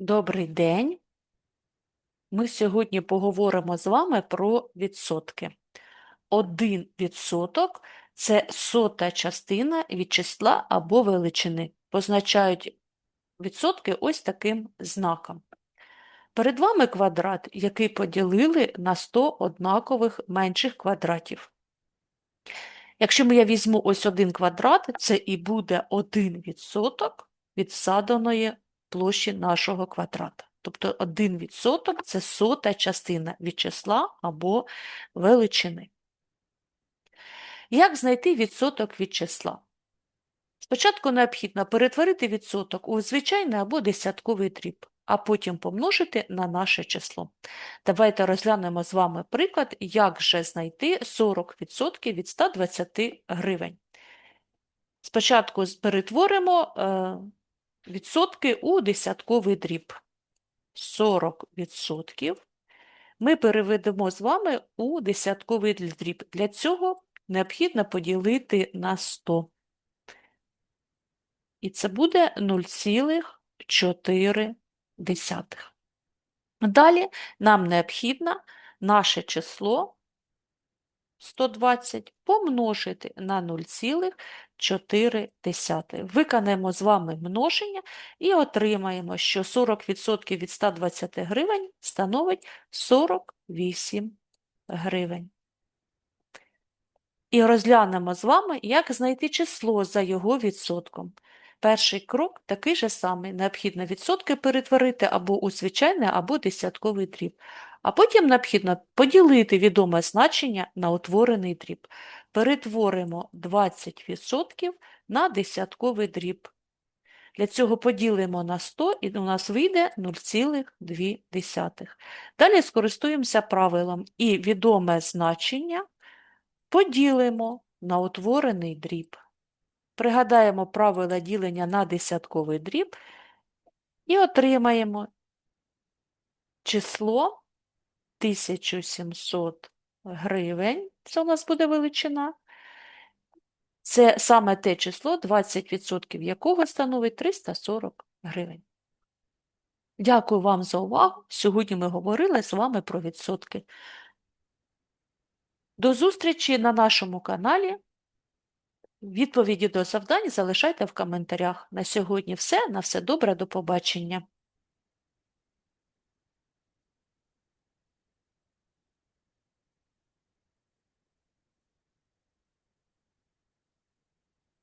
Добрий день. Ми сьогодні поговоримо з вами про відсотки. Один відсоток – це сота частина від числа або величини. Позначають відсотки ось таким знаком. Перед вами квадрат, який поділили на 100 однакових менших квадратів. Якщо я візьму ось один квадрат, це і буде один відсоток від заданої площі нашого квадрата. Тобто 1% – це сота частина від числа або величини. Як знайти відсоток від числа? Спочатку необхідно перетворити відсоток у звичайний або десятковий дріб, а потім помножити на наше число. Давайте розглянемо з вами приклад, як же знайти 40% від 120 гривень. Спочатку перетворимо е, відсотки у десятковий дріб. 40% ми переведемо з вами у десятковий дріб. Для цього необхідно поділити на 100. І це буде 0,4. Далі нам необхідно наше число 120 помножити на 0,4. Виконаємо з вами множення і отримаємо, що 40% від 120 гривень становить 48 гривень. І розглянемо з вами, як знайти число за його відсотком. Перший крок такий же самий. Необхідно відсотки перетворити або у звичайний, або десятковий дріб. А потім необхідно поділити відоме значення на утворений дріб. Перетворимо 20% на десятковий дріб. Для цього поділимо на 100 і у нас вийде 0,2. Далі скористуємося правилом і відоме значення поділимо на утворений дріб. Пригадаємо правила ділення на десятковий дріб і отримаємо число 1700 гривень, це у нас буде величина. Це саме те число, 20% якого становить 340 гривень. Дякую вам за увагу. Сьогодні ми говорили з вами про відсотки. До зустрічі на нашому каналі. Відповіді до завдань залишайте в коментарях. На сьогодні все. На все добре, до побачення.